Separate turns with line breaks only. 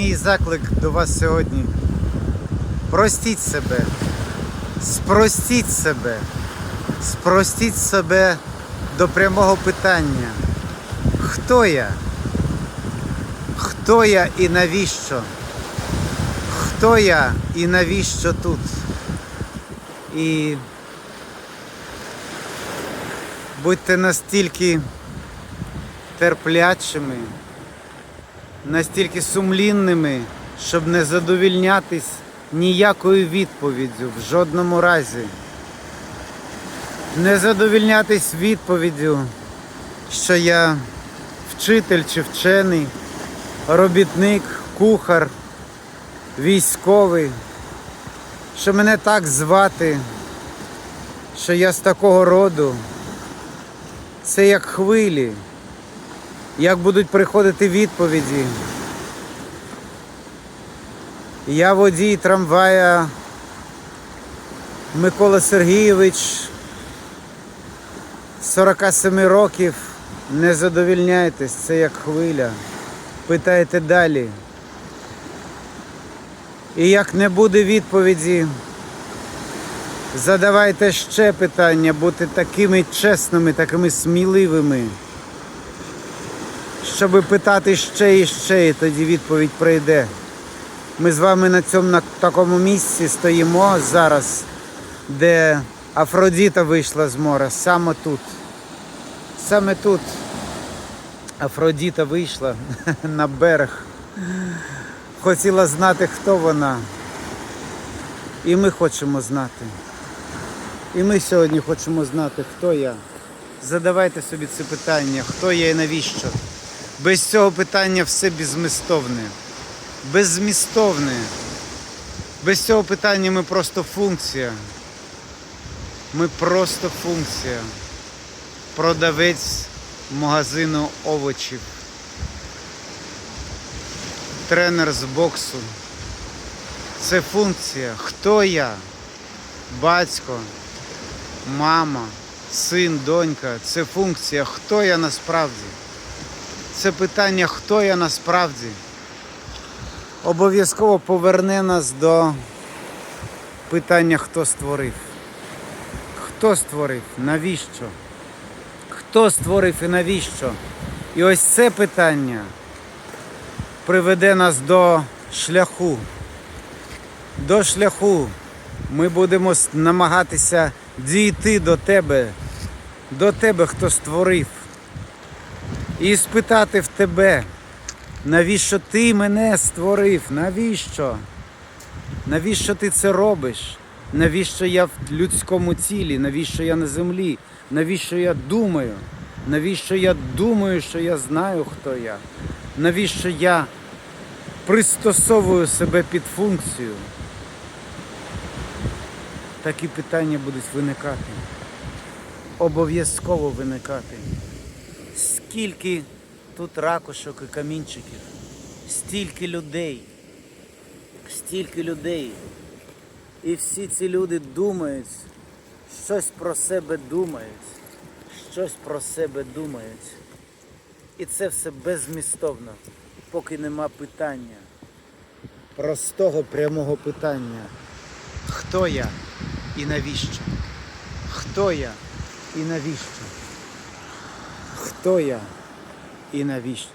Мій заклик до вас сьогодні. Простіть себе, спростіть себе, спростіть себе до прямого питання. Хто я? Хто я і навіщо? Хто я і навіщо тут? І будьте настільки терплячими, настільки сумлінними, щоб не задовільнятись ніякою відповіддю в жодному разі. Не задовільнятись відповіддю, що я вчитель чи вчений, робітник, кухар, військовий, що мене так звати, що я з такого роду. Це як хвилі, як будуть приходити відповіді. Я водій трамвая Микола Сергійович, 47 років. Не задовільняйтесь, це як хвиля. Питайте далі. І як не буде відповіді, задавайте ще питання, бути такими чесними, такими сміливими, щоб питати ще і ще, і тоді відповідь прийде. Ми з вами на цьому на такому місці стоїмо зараз, де Афродіта вийшла з моря, саме тут. Саме тут Афродіта вийшла на берег. Хотіла знати, хто вона. І ми хочемо знати. І ми сьогодні хочемо знати, хто я. Задавайте собі це питання, хто я і навіщо. Без цього питання все беззмістовне. Беззмістовне. Без цього питання ми просто функція. Ми просто функція. Продавець магазину овочів. Тренер з боксу. Це функція. Хто я? Батько, мама, син, донька. Це функція. Хто я насправді? Це питання, хто я насправді. Обов'язково поверне нас до питання, хто створив. Хто створив? Навіщо? Хто створив і навіщо? І ось це питання приведе нас до шляху. До шляху. Ми будемо намагатися дійти до тебе, до тебе, хто створив. І спитати в тебе, навіщо ти мене створив? Навіщо? Навіщо ти це робиш? Навіщо я в людському тілі? Навіщо я на землі? Навіщо я думаю? Навіщо я думаю, що я знаю, хто я? Навіщо я пристосовую себе під функцію? Такі питання будуть виникати. Обов'язково виникати. Скільки тут ракушок і камінчиків, стільки людей, стільки людей. І всі ці люди думають, щось про себе думають, щось про себе думають. І це все беззмістовно, поки нема питання. Простого прямого питання. Хто я і навіщо? Хто я і навіщо? Хто я і навіщо?